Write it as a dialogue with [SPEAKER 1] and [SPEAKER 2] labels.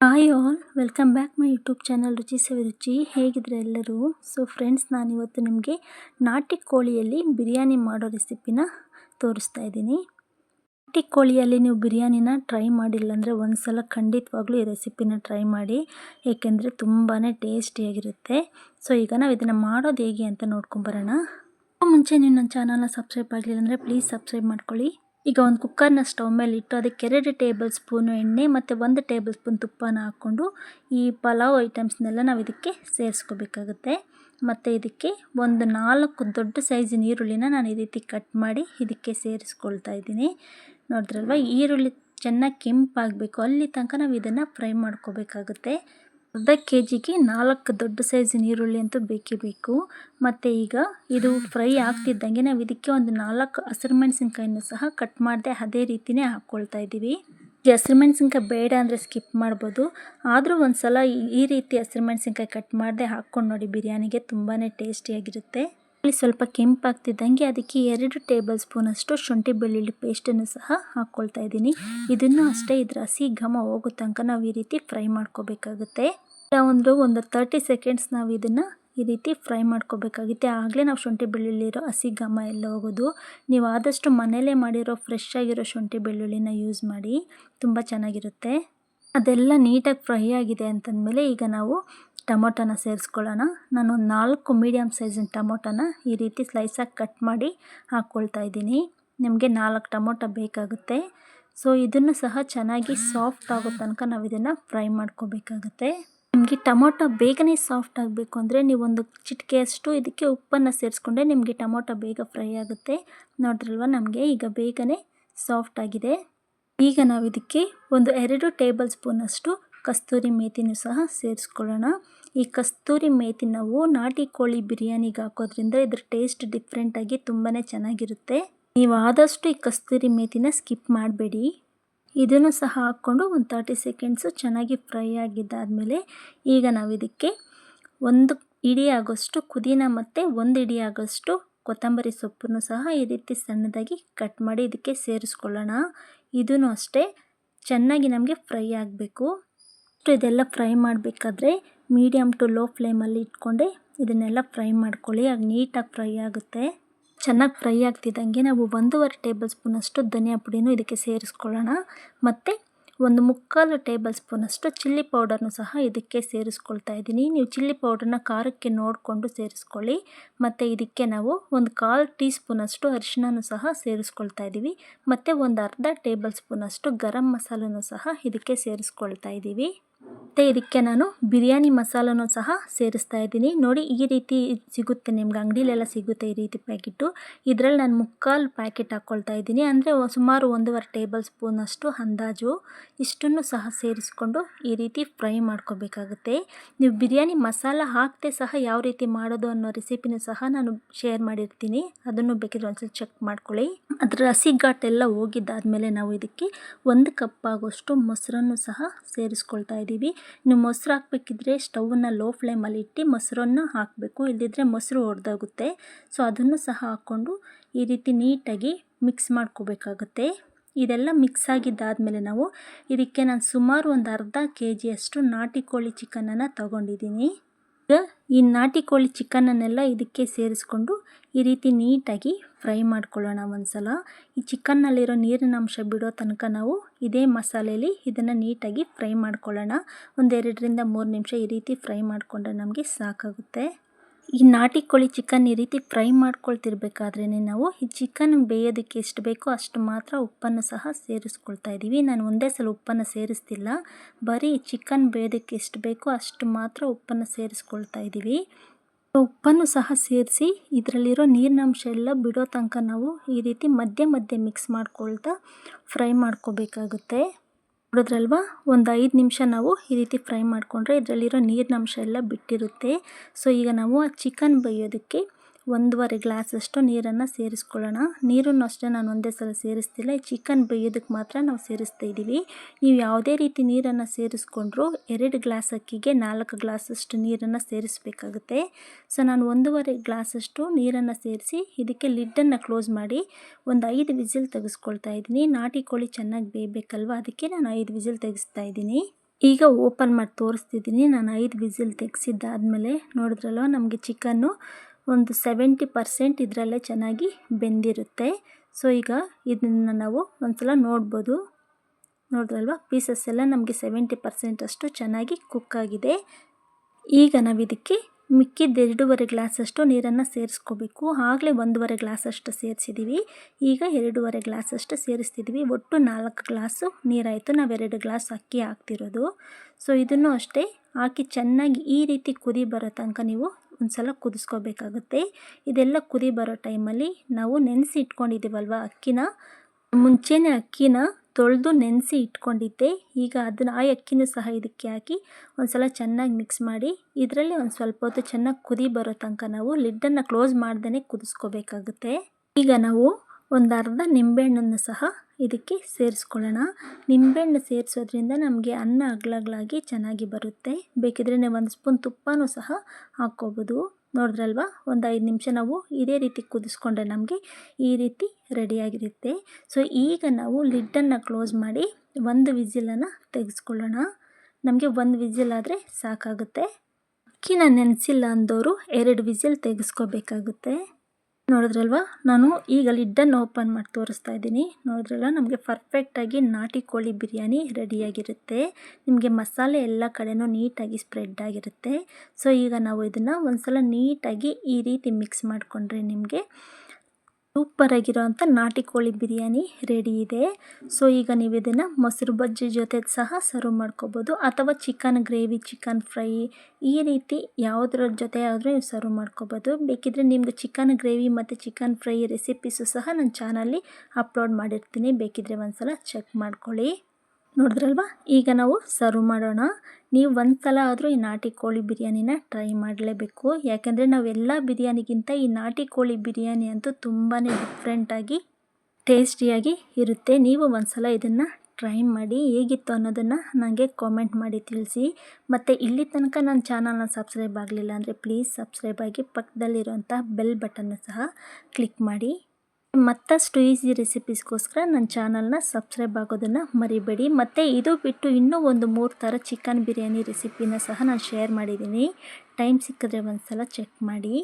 [SPEAKER 1] Hi all, welcome back my YouTube channel ರುಚಿ ಸವಿ ರುಚಿ. ಹೇಗಿದ್ರೆ ಎಲ್ಲರೂ? ಸೊ ಫ್ರೆಂಡ್ಸ್ ನಾನಿವತ್ತು ನಿಮಗೆ ನಾಟಿ ಕೋಳಿಯಲ್ಲಿ ಬಿರಿಯಾನಿ ಮಾಡೋ ರೆಸಿಪಿನ ತೋರಿಸ್ತಾ ಇದ್ದೀನಿ. ನಾಟಿ ಕೋಳಿಯಲ್ಲಿ ನೀವು ಬಿರಿಯಾನಿನ ಟ್ರೈ ಮಾಡಿಲ್ಲ ಅಂದರೆ ಒಂದು ಸಲ ಖಂಡಿತವಾಗ್ಲೂ ಈ ರೆಸಿಪಿನ ಟ್ರೈ ಮಾಡಿ. ಏಕೆಂದರೆ ತುಂಬಾ ಟೇಸ್ಟಿಯಾಗಿರುತ್ತೆ. ಸೊ ಈಗ ನಾವು ಇದನ್ನು ಮಾಡೋದು ಹೇಗೆ ಅಂತ ನೋಡ್ಕೊಂಬರೋಣ ಮುಂಚೆ ನೀವು ನನ್ನ ಚಾನಲ್ನ ಸಬ್ಸ್ಕ್ರೈಬ್ ಆಗಲಿಲ್ಲ ಅಂದರೆ ಪ್ಲೀಸ್ ಸಬ್ಸ್ಕ್ರೈಬ್ ಮಾಡ್ಕೊಳ್ಳಿ. ಈಗ ಒಂದು ಕುಕ್ಕರ್ನ ಸ್ಟವ್ ಮೇಲೆ ಇಟ್ಟು ಅದಕ್ಕೆ ಎರಡು ಟೇಬಲ್ ಸ್ಪೂನು ಎಣ್ಣೆ ಮತ್ತು ಒಂದು ಟೇಬಲ್ ಸ್ಪೂನ್ ತುಪ್ಪನ ಹಾಕ್ಕೊಂಡು ಈ ಪಲಾವ್ ಐಟಮ್ಸ್ನೆಲ್ಲ ನಾವು ಇದಕ್ಕೆ ಸೇರಿಸ್ಕೋಬೇಕಾಗುತ್ತೆ. ಮತ್ತು ಇದಕ್ಕೆ ಒಂದು ನಾಲ್ಕು ದೊಡ್ಡ ಸೈಜಿನ ಈರುಳ್ಳಿನ ನಾನು ಈ ರೀತಿ ಕಟ್ ಮಾಡಿ ಇದಕ್ಕೆ ಸೇರಿಸ್ಕೊಳ್ತಾ ಇದ್ದೀನಿ. ನೋಡಿದ್ರಲ್ವ? ಈರುಳ್ಳಿ ಚೆನ್ನಾಗಿ ಕೆಂಪಾಗಬೇಕು. ಅಲ್ಲಿ ತನಕ ನಾವು ಇದನ್ನು ಫ್ರೈ ಮಾಡ್ಕೋಬೇಕಾಗುತ್ತೆ. ಅರ್ಧ ಕೆ ಜಿಗೆ ನಾಲ್ಕು ದೊಡ್ಡ ಸೈಜಿನ ಈರುಳ್ಳಿ ಅಂತೂ ಬೇಕೇ ಬೇಕು ಮತ್ತು ಈಗ ಇದು ಫ್ರೈ ಆಗ್ತಿದ್ದಂಗೆ ನಾವು ಇದಕ್ಕೆ ಒಂದು ನಾಲ್ಕು ಹಸಿರು ಮೆಣಸಿನ್ಕಾಯನ್ನು ಸಹ ಕಟ್ ಮಾಡದೆ ಅದೇ ರೀತಿಯೇ ಹಾಕ್ಕೊಳ್ತಾ ಇದ್ದೀವಿ. ಈ ಹಸಿರು ಮೆಣಸಿನ್ಕಾಯಿ ಬೇಡ ಅಂದರೆ ಸ್ಕಿಪ್ ಮಾಡ್ಬೋದು. ಆದರೂ ಒಂದು ಸಲ ಈ ರೀತಿ ಹಸಿರು ಮೆಣಸಿನ್ಕಾಯಿ ಕಟ್ ಮಾಡದೆ ಹಾಕ್ಕೊಂಡು ನೋಡಿ ಬಿರಿಯಾನಿಗೆ ತುಂಬಾ ಟೇಸ್ಟಿಯಾಗಿರುತ್ತೆ. ಸ್ವಲ್ಪ ಕೆಂಪಾಗ್ತಿದ್ದಂಗೆ ಅದಕ್ಕೆ ಎರಡು ಟೇಬಲ್ ಸ್ಪೂನಷ್ಟು ಶುಂಠಿ ಬೆಳ್ಳುಳ್ಳಿ ಪೇಸ್ಟನ್ನು ಸಹ ಹಾಕ್ಕೊಳ್ತಾ ಇದ್ದೀನಿ. ಇದನ್ನು ಅಷ್ಟೇ ಇದ್ರ ಹಸಿ ಘಮ ಹೋಗೋ ತನಕ ನಾವು ಈ ರೀತಿ ಫ್ರೈ ಮಾಡ್ಕೋಬೇಕಾಗುತ್ತೆ. ಒಂದು ಒಂದು ತರ್ಟಿ ಸೆಕೆಂಡ್ಸ್ ನಾವು ಇದನ್ನು ಈ ರೀತಿ ಫ್ರೈ ಮಾಡ್ಕೋಬೇಕಾಗುತ್ತೆ. ಆಗಲೇ ನಾವು ಶುಂಠಿ ಬೆಳ್ಳುಳ್ಳಿ ಇರೋ ಹಸಿ ಘಮ ಎಲ್ಲ ಹೋಗೋದು. ನೀವು ಆದಷ್ಟು ಮನೆಯಲ್ಲೇ ಮಾಡಿರೋ ಫ್ರೆಶ್ ಆಗಿರೋ ಶುಂಠಿ ಬೆಳ್ಳುಳ್ಳಿನ ಯೂಸ್ ಮಾಡಿ, ತುಂಬ ಚೆನ್ನಾಗಿರುತ್ತೆ. ಅದೆಲ್ಲ ನೀಟಾಗಿ ಫ್ರೈ ಆಗಿದೆ ಅಂತಂದಮೇಲೆ ಈಗ ನಾವು ಟೊಮೊಟೊನ ಸೇರಿಸ್ಕೊಳ್ಳೋಣ. ನಾನು ಒಂದು ನಾಲ್ಕು ಮೀಡಿಯಮ್ ಸೈಜಿನ ಟೊಮೊಟೊನ ಈ ರೀತಿ ಸ್ಲೈಸಾಗಿ ಕಟ್ ಮಾಡಿ ಹಾಕ್ಕೊಳ್ತಾ ಇದ್ದೀನಿ. ನಿಮಗೆ ನಾಲ್ಕು ಟೊಮೊಟೊ ಬೇಕಾಗುತ್ತೆ. ಸೊ ಇದನ್ನು ಸಹ ಚೆನ್ನಾಗಿ ಸಾಫ್ಟ್ ಆಗೋ ತನಕ ನಾವು ಇದನ್ನು ಫ್ರೈ ಮಾಡ್ಕೋಬೇಕಾಗುತ್ತೆ. ನಿಮಗೆ ಟೊಮೊಟೊ ಬೇಗನೆ ಸಾಫ್ಟ್ ಆಗಬೇಕು ಅಂದರೆ ನೀವೊಂದು ಚಿಟಿಕೆಯಷ್ಟು ಇದಕ್ಕೆ ಉಪ್ಪನ್ನು ಸೇರಿಸ್ಕೊಂಡ್ರೆ ನಿಮಗೆ ಟೊಮೊಟೊ ಬೇಗ ಫ್ರೈ ಆಗುತ್ತೆ. ನೋಡಿದ್ರಲ್ವ ನಮಗೆ? ಈಗ ಬೇಗನೆ ಸಾಫ್ಟ್ ಆಗಿದೆ. ಈಗ ನಾವು ಇದಕ್ಕೆ ಒಂದು ಎರಡು ಟೇಬಲ್ ಸ್ಪೂನಷ್ಟು ಕಸ್ತೂರಿ ಮೇಥಿನೂ ಸಹ ಸೇರಿಸ್ಕೊಳ್ಳೋಣ. ಈ ಕಸ್ತೂರಿ ಮೇಥಿ ನಾವು ನಾಟಿ ಕೋಳಿ ಬಿರಿಯಾನಿಗೆ ಹಾಕೋದ್ರಿಂದ ಇದ್ರ ಟೇಸ್ಟ್ ಡಿಫ್ರೆಂಟಾಗಿ ತುಂಬಾ ಚೆನ್ನಾಗಿರುತ್ತೆ. ನೀವು ಆದಷ್ಟು ಈ ಕಸ್ತೂರಿ ಮೇಥಿನ ಸ್ಕಿಪ್ ಮಾಡಬೇಡಿ. ಇದನ್ನು ಸಹ ಹಾಕ್ಕೊಂಡು ಒಂದು ತರ್ಟಿ ಸೆಕೆಂಡ್ಸು ಚೆನ್ನಾಗಿ ಫ್ರೈ ಆಗಿದ್ದಾದಮೇಲೆ ಈಗ ನಾವು ಇದಕ್ಕೆ ಒಂದು ಇಡಿ ಆಗೋಷ್ಟು ಪುದೀನ ಮತ್ತು ಒಂದು ಇಡಿ ಆಗೋಷ್ಟು ಕೊತ್ತಂಬರಿ ಸೊಪ್ಪನ್ನು ಸಹ ಈ ರೀತಿ ಸಣ್ಣದಾಗಿ ಕಟ್ ಮಾಡಿ ಇದಕ್ಕೆ ಸೇರಿಸ್ಕೊಳ್ಳೋಣ. ಇದೂ ಅಷ್ಟೇ ಚೆನ್ನಾಗಿ ನಮಗೆ ಫ್ರೈ ಆಗಬೇಕು. ಇದೆಲ್ಲ ಫ್ರೈ ಮಾಡಬೇಕಾದ್ರೆ ಮೀಡಿಯಮ್ ಟು ಲೋ ಫ್ಲೇಮಲ್ಲಿ ಇಟ್ಕೊಂಡೆ ಇದನ್ನೆಲ್ಲ ಫ್ರೈ ಮಾಡ್ಕೊಳ್ಳಿ. ಆಗ ನೀಟಾಗಿ ಫ್ರೈ ಆಗುತ್ತೆ. ಚೆನ್ನಾಗಿ ಫ್ರೈ ಆಗ್ತಿದ್ದಂಗೆ ನಾವು ಒಂದೂವರೆ ಟೇಬಲ್ ಸ್ಪೂನಷ್ಟು ಧನಿಯಾ ಪುಡಿನೂ ಇದಕ್ಕೆ ಸೇರಿಸ್ಕೊಳ್ಳೋಣ. ಮತ್ತು ಒಂದು ಮುಕ್ಕಾಲು ಟೇಬಲ್ ಸ್ಪೂನಷ್ಟು ಚಿಲ್ಲಿ ಪೌಡರ್ನು ಸಹ ಇದಕ್ಕೆ ಸೇರಿಸ್ಕೊಳ್ತಾ ಇದ್ದೀನಿ. ನೀವು ಚಿಲ್ಲಿ ಪೌಡರ್ನ ಖಾರಕ್ಕೆ ನೋಡಿಕೊಂಡು ಸೇರಿಸ್ಕೊಳ್ಳಿ. ಮತ್ತು ಇದಕ್ಕೆ ನಾವು ಒಂದು ಕಾಲು ಟೀ ಸ್ಪೂನಷ್ಟು ಅರಿಶಿನೂ ಸಹ ಸೇರಿಸ್ಕೊಳ್ತಾ ಇದ್ದೀವಿ. ಮತ್ತು ಒಂದು ಅರ್ಧ ಟೇಬಲ್ ಸ್ಪೂನಷ್ಟು ಗರಂ ಮಸಾಲೂ ಸಹ ಇದಕ್ಕೆ ಸೇರಿಸ್ಕೊಳ್ತಾ ಇದ್ದೀವಿ. ಮತ್ತು ಇದಕ್ಕೆ ನಾನು ಬಿರಿಯಾನಿ ಮಸಾಲನೂ ಸಹ ಸೇರಿಸ್ತಾ ಇದ್ದೀನಿ. ನೋಡಿ, ಈ ರೀತಿ ಸಿಗುತ್ತೆ ನಿಮ್ಗೆ. ಅಂಗಡಿಲೆಲ್ಲ ಸಿಗುತ್ತೆ ಈ ರೀತಿ ಪ್ಯಾಕೆಟು. ಇದರಲ್ಲಿ ನಾನು ಮುಕ್ಕಾಲು ಪ್ಯಾಕೆಟ್ ಹಾಕ್ಕೊಳ್ತಾ ಇದ್ದೀನಿ. ಅಂದರೆ ಸುಮಾರು ಒಂದೂವರೆ ಟೇಬಲ್ ಸ್ಪೂನಷ್ಟು ಅಂದಾಜು. ಇಷ್ಟನ್ನು ಸಹ ಸೇರಿಸ್ಕೊಂಡು ಈ ರೀತಿ ಫ್ರೈ ಮಾಡ್ಕೋಬೇಕಾಗುತ್ತೆ. ನೀವು ಬಿರಿಯಾನಿ ಮಸಾಲ ಹಾಕದೆ ಸಹ ಯಾವ ರೀತಿ ಮಾಡೋದು ಅನ್ನೋ ರೆಸಿಪಿನೂ ಸಹ ನಾನು ಶೇರ್ ಮಾಡಿರ್ತೀನಿ. ಅದನ್ನು ಬೇಕಿದ್ರೆ ಒಂದ್ಸಲ ಚೆಕ್ ಮಾಡ್ಕೊಳ್ಳಿ. ಅದರ ಹಸಿ ಘಾಟೆಲ್ಲ ಹೋಗಿದ್ದಾದಮೇಲೆ ನಾವು ಇದಕ್ಕೆ ಒಂದು ಕಪ್ ಆಗೋಷ್ಟು ಮೊಸರನ್ನು ಸಹ ಸೇರಿಸ್ಕೊಳ್ತಾ ಇದ್ದೀವಿ ನೀವು ಮೊಸರು ಹಾಕಬೇಕಿದ್ರೆ ಸ್ಟವನ್ನು ಲೋ ಫ್ಲೇಮಲ್ಲಿ ಇಟ್ಟು ಮೊಸರನ್ನು ಹಾಕಬೇಕು. ಇಲ್ಲದಿದ್ದರೆ ಮೊಸರು ಒಡೆದೋಗುತ್ತೆ ಸೊ, ಅದನ್ನು ಸಹ ಹಾಕ್ಕೊಂಡು ಈ ರೀತಿ ನೀಟಾಗಿ ಮಿಕ್ಸ್ ಮಾಡ್ಕೋಬೇಕಾಗುತ್ತೆ. ಇದೆಲ್ಲ ಮಿಕ್ಸ್ ಆಗಿದ್ದಾದಮೇಲೆ ನಾವು ಇದಕ್ಕೆ ನಾನು ಸುಮಾರು ಒಂದು ಅರ್ಧ ಕೆ ಜಿಯಷ್ಟು ನಾಟಿ ಕೋಳಿ ಚಿಕನನ್ನು ತಗೊಂಡಿದ್ದೀನಿ. ಈ ನಾಟಿ ಕೋಳಿ ಚಿಕನನ್ನೆಲ್ಲ ಇದಕ್ಕೆ ಸೇರಿಸ್ಕೊಂಡು ಈ ರೀತಿ ನೀಟಾಗಿ ಫ್ರೈ ಮಾಡ್ಕೊಳ್ಳೋಣ ಒಂದು ಸಲ ಈ ಚಿಕನ್ನಲ್ಲಿರೋ ನೀರಿನ ಅಂಶ ಬಿಡೋ ತನಕ ನಾವು ಇದೇ ಮಸಾಲೆಯಲ್ಲಿ ಇದನ್ನು ನೀಟಾಗಿ ಫ್ರೈ ಮಾಡ್ಕೊಳ್ಳೋಣ. ಒಂದೆರಡರಿಂದ ಮೂರು ನಿಮಿಷ ಈ ರೀತಿ ಫ್ರೈ ಮಾಡಿಕೊಂಡ್ರೆ ನಮಗೆ ಸಾಕಾಗುತ್ತೆ. ಈ ನಾಟಿ ಕೋಳಿ ಚಿಕನ್ ಈ ರೀತಿ ಫ್ರೈ ಮಾಡ್ಕೊಳ್ತಿರ್ಬೇಕಾದ್ರೇ ನಾವು ಈ ಚಿಕನ್ ಬೇಯೋದಕ್ಕೆ ಎಷ್ಟು ಬೇಕೋ ಅಷ್ಟು ಮಾತ್ರ ಉಪ್ಪನ್ನು ಸಹ ಸೇರಿಸ್ಕೊಳ್ತಾ ಇದ್ದೀವಿ. ನಾನು ಒಂದೇ ಸಲ ಉಪ್ಪನ್ನು ಸೇರಿಸ್ತಿಲ್ಲ. ಬರೀ ಚಿಕನ್ ಬೇಯೋದಕ್ಕೆ ಎಷ್ಟು ಬೇಕೋ ಅಷ್ಟು ಮಾತ್ರ ಉಪ್ಪನ್ನು ಸೇರಿಸ್ಕೊಳ್ತಾ ಇದ್ದೀವಿ. ಉಪ್ಪನ್ನು ಸಹ ಸೇರಿಸಿ ಇದರಲ್ಲಿರೋ ನೀರಿನಂಶ ಎಲ್ಲ ಬಿಡೋ ತನಕ ನಾವು ಈ ರೀತಿ ಮಧ್ಯೆ ಮಧ್ಯೆ ಮಿಕ್ಸ್ ಮಾಡ್ಕೊಳ್ತಾ ಫ್ರೈ ಮಾಡ್ಕೋಬೇಕಾಗುತ್ತೆ. ನೋಡಿದ್ರಲ್ವ? ಒಂದು ಐದು ನಿಮಿಷ ನಾವು ಈ ರೀತಿ ಫ್ರೈ ಮಾಡಿಕೊಂಡ್ರೆ ಇದರಲ್ಲಿರೋ ನೀರಿನ ಅಂಶ ಎಲ್ಲ ಬಿಟ್ಟಿರುತ್ತೆ. ಸೊ, ಈಗ ನಾವು ಆ ಚಿಕನ್ ಬೇಯೋದಕ್ಕೆ ಒಂದೂವರೆ ಗ್ಲಾಸಷ್ಟು ನೀರನ್ನು ಸೇರಿಸ್ಕೊಳ್ಳೋಣ. ನೀರನ್ನು ಅಷ್ಟೇ ನಾನು ಒಂದೇ ಸಲ ಸೇರಿಸ್ತಿಲ್ಲ ಚಿಕನ್ ಬೇಯೋದಕ್ಕೆ ಮಾತ್ರ ನಾವು ಸೇರಿಸ್ತಾ ಇದ್ದೀವಿ. ನೀವು ಯಾವುದೇ ರೀತಿ ನೀರನ್ನು ಸೇರಿಸ್ಕೊಂಡ್ರೂ ಎರಡು ಗ್ಲಾಸ್ ಅಕ್ಕಿಗೆ ನಾಲ್ಕು ಗ್ಲಾಸಷ್ಟು ನೀರನ್ನು ಸೇರಿಸಬೇಕಾಗುತ್ತೆ. ಸೊ, ನಾನು ಒಂದೂವರೆ ಗ್ಲಾಸಷ್ಟು ನೀರನ್ನು ಸೇರಿಸಿ ಇದಕ್ಕೆ ಲಿಡ್ಡನ್ನು ಕ್ಲೋಸ್ ಮಾಡಿ ಒಂದು ಐದು ವಿಸಿಲ್ ತೆಗೆಸ್ಕೊಳ್ತಾ ಇದ್ದೀನಿ. ನಾಟಿ ಕೋಳಿ ಚೆನ್ನಾಗಿ ಬೇಯಬೇಕಲ್ವ? ಅದಕ್ಕೆ ನಾನು ಐದು ವಿಸಿಲ್ ತೆಗೆಸ್ತಾ ಇದ್ದೀನಿ. ಈಗ ಓಪನ್ ಮಾಡಿ ತೋರಿಸ್ತಿದ್ದೀನಿ. ನಾನು ಐದು ವಿಸಿಲ್ ತೆಗೆಸಿದ್ದಾದಮೇಲೆ ನೋಡಿದ್ರಲ್ವ, ನಮಗೆ ಚಿಕನ್ನು ಒಂದು ಸೆವೆಂಟಿ ಪರ್ಸೆಂಟ್ ಇದರಲ್ಲೇ ಚೆನ್ನಾಗಿ ಬೆಂದಿರುತ್ತೆ. ಸೊ ಈಗ ಇದನ್ನು ನಾವು ಒಂದ್ಸಲ ನೋಡ್ಬೋದು. ನೋಡಿದ್ರಲ್ವ? ಪೀಸಸ್ ಎಲ್ಲ ನಮಗೆ ಸೆವೆಂಟಿ ಪರ್ಸೆಂಟ್ ಅಷ್ಟು ಚೆನ್ನಾಗಿ ಕುಕ್ ಆಗಿದೆ. ಈಗ ನಾವು ಇದಕ್ಕೆ ಮಿಕ್ಕಿದ ಎರಡೂವರೆ ಗ್ಲಾಸಷ್ಟು ನೀರನ್ನು ಸೇರಿಸ್ಕೋಬೇಕು. ಆಗಲೇ ಒಂದೂವರೆ ಗ್ಲಾಸಷ್ಟು ಸೇರಿಸಿದ್ದೀವಿ ಈಗ ಎರಡೂವರೆ ಗ್ಲಾಸಷ್ಟು ಸೇರಿಸ್ತಿದ್ವಿ. ಒಟ್ಟು ನಾಲ್ಕು ಗ್ಲಾಸು ನೀರಾಯಿತು. ನಾವು ಎರಡು ಗ್ಲಾಸ್ ಅಕ್ಕಿ ಹಾಕ್ತಿರೋದು. ಸೊ ಇದನ್ನು ಅಷ್ಟೇ ಹಾಕಿ ಚೆನ್ನಾಗಿ ಈ ರೀತಿ ಕುದಿ ಬರೋ ತನಕ ನೀವು ಒಂದು ಸಲ ಕುದಿಸ್ಕೋಬೇಕಾಗುತ್ತೆ. ಇದೆಲ್ಲ ಕುದಿ ಬರೋ ಟೈಮಲ್ಲಿ ನಾವು ನೆನೆಸಿ ಇಟ್ಕೊಂಡಿದ್ದೀವಲ್ವ ಅಕ್ಕಿನ? ಮುಂಚೆನೇ ಅಕ್ಕಿನ ತೊಳೆದು ನೆನೆಸಿ ಇಟ್ಕೊಂಡಿದ್ದೆ. ಈಗ ಅದನ್ನು ಆ ಅಕ್ಕಿನೂ ಸಹ ಇದಕ್ಕೆ ಹಾಕಿ ಒಂದು ಸಲ ಚೆನ್ನಾಗಿ ಮಿಕ್ಸ್ ಮಾಡಿ, ಇದರಲ್ಲಿ ಒಂದು ಸ್ವಲ್ಪ ಹೊತ್ತು ಚೆನ್ನಾಗಿ ಕುದಿ ಬರೋ ತನಕ ನಾವು ಲಿಡ್ಡನ್ನು ಕ್ಲೋಸ್ ಮಾಡ್ದೇ ಕುದಿಸ್ಕೋಬೇಕಾಗುತ್ತೆ. ಈಗ ನಾವು ಒಂದು ಅರ್ಧ ನಿಂಬೆಹಣ್ಣನ್ನು ಸಹ ಇದಕ್ಕೆ ಸೇರಿಸ್ಕೊಳ್ಳೋಣ. ನಿಂಬೆಹಣ್ಣು ಸೇರಿಸೋದ್ರಿಂದ ನಮಗೆ ಅನ್ನ ಅಗ್ಲಗ್ಲಾಗಿ ಚೆನ್ನಾಗಿ ಬರುತ್ತೆ. ಬೇಕಿದ್ರೆ ನೀವು ಒಂದು ಸ್ಪೂನ್ ತುಪ್ಪನೂ ಸಹ ಹಾಕ್ಕೋಬೋದು. ನೋಡಿದ್ರಲ್ವ? ಒಂದು ಐದು ನಿಮಿಷ ನಾವು ಇದೇ ರೀತಿ ಕುದಿಸ್ಕೊಂಡ್ರೆ ನಮಗೆ ಈ ರೀತಿ ರೆಡಿಯಾಗಿರುತ್ತೆ. ಸೊ, ಈಗ ನಾವು ಲಿಡ್ಡನ್ನು ಕ್ಲೋಸ್ ಮಾಡಿ ಒಂದು ವಿಸಿಲನ್ನು ತೆಗೆಸ್ಕೊಳ್ಳೋಣ. ನಮಗೆ ಒಂದು ವಿಜಿಲ್ ಆದರೆ ಸಾಕಾಗುತ್ತೆ. ಅಕ್ಕಿನ ನೆನೆಸಿಲ್ಲ ಅಂದವರು ಎರಡು ವಿಜಿಲ್ ತೆಗೆಸ್ಕೋಬೇಕಾಗುತ್ತೆ. ನೋಡಿದ್ರಲ್ವ? ನಾನು ಈಗ ಲಿಡ್ಡನ್ನು ಓಪನ್ ಮಾಡಿ ತೋರಿಸ್ತಾ ಇದ್ದೀನಿ. ನೋಡಿದ್ರಲ್ಲ, ನಮಗೆ ಪರ್ಫೆಕ್ಟಾಗಿ ನಾಟಿ ಕೋಳಿ ಬಿರಿಯಾನಿ ರೆಡಿಯಾಗಿರುತ್ತೆ ನಿಮಗೆ ಮಸಾಲೆ ಎಲ್ಲ ಕಡೆನೂ ನೀಟಾಗಿ ಸ್ಪ್ರೆಡ್ ಆಗಿರುತ್ತೆ. ಸೊ ಈಗ ನಾವು ಇದನ್ನು ಒಂದು ಸಲ ನೀಟಾಗಿ ಈ ರೀತಿ ಮಿಕ್ಸ್ ಮಾಡಿಕೊಂಡ್ರೆ ನಿಮಗೆ ಸೂಪರಾಗಿರೋವಂಥ ನಾಟಿ ಕೋಳಿ ಬಿರಿಯಾನಿ ರೆಡಿ ಇದೆ. ಸೊ, ಈಗ ನೀವು ಇದನ್ನು ಮೊಸರು ಬಜ್ಜಿ ಜೊತೆ ಸಹ ಸರ್ವ್ ಮಾಡ್ಕೋಬೋದು. ಅಥವಾ ಚಿಕನ್ ಗ್ರೇವಿ ಚಿಕನ್ ಫ್ರೈ ಈ ರೀತಿ ಯಾವುದ್ರ ಜೊತೆ ಆದರೂ ನೀವು ಸರ್ವ್ ಮಾಡ್ಕೋಬೋದು. ಬೇಕಿದ್ದರೆ ನಿಮ್ಗೆ ಚಿಕನ್ ಗ್ರೇವಿ ಮತ್ತು ಚಿಕನ್ ಫ್ರೈ ರೆಸಿಪೀಸು ಸಹ ನನ್ನ ಚಾನಲ್ಲಿ ಅಪ್ಲೋಡ್ ಮಾಡಿರ್ತೀನಿ. ಬೇಕಿದ್ದರೆ ಒಂದು ಸಲ ಚೆಕ್ ಮಾಡ್ಕೊಳ್ಳಿ. ನೋಡಿದ್ರಲ್ವ? ಈಗ ನಾವು ಸರ್ವ್ ಮಾಡೋಣ. ನೀವು ಒಂದು ಸಲ ಆದರೂ ಈ ನಾಟಿ ಕೋಳಿ ಬಿರಿಯಾನಿನ ಟ್ರೈ ಮಾಡಲೇಬೇಕು. ಯಾಕೆಂದರೆ ನಾವೆಲ್ಲ ಬಿರಿಯಾನಿಗಿಂತ ಈ ನಾಟಿ ಕೋಳಿ ಬಿರಿಯಾನಿ ಅಂತೂ ತುಂಬಾ ಡಿಫ್ರೆಂಟಾಗಿ ಟೇಸ್ಟಿಯಾಗಿ ಇರುತ್ತೆ. ನೀವು ಒಂದು ಸಲ ಇದನ್ನು ಟ್ರೈ ಮಾಡಿ ಹೇಗಿತ್ತು ಅನ್ನೋದನ್ನು ನನಗೆ ಕಾಮೆಂಟ್ ಮಾಡಿ ತಿಳಿಸಿ. ಮತ್ತು ಇಲ್ಲಿ ತನಕ ನನ್ನ ಚಾನಲ್ನ ಸಬ್ಸ್ಕ್ರೈಬ್ ಆಗಲಿಲ್ಲ ಅಂದರೆ ಪ್ಲೀಸ್ ಸಬ್ಸ್ಕ್ರೈಬ್ ಆಗಿ ಪಕ್ಕದಲ್ಲಿರುವಂಥ ಬೆಲ್ ಬಟನ್ನ ಸಹ ಕ್ಲಿಕ್ ಮಾಡಿ. ಮತ್ತಷ್ಟು ಈಸಿ ರೆಸಿಪೀಸ್ಗೋಸ್ಕರ ನನ್ನ ಚಾನಲ್ನ ಸಬ್ಸ್ಕ್ರೈಬ್ ಆಗೋದನ್ನು ಮರಿಬೇಡಿ. ಮತ್ತು ಇದು ಬಿಟ್ಟು ಇನ್ನೂ ಒಂದು ಮೂರು ಥರ ಚಿಕನ್ ಬಿರಿಯಾನಿ ರೆಸಿಪಿನ ಸಹ ನಾನು ಶೇರ್ ಮಾಡಿದ್ದೀನಿ. ಟೈಮ್ ಸಿಕ್ಕಿದ್ರೆ ಒಂದು ಸಲ ಚೆಕ್ ಮಾಡಿ.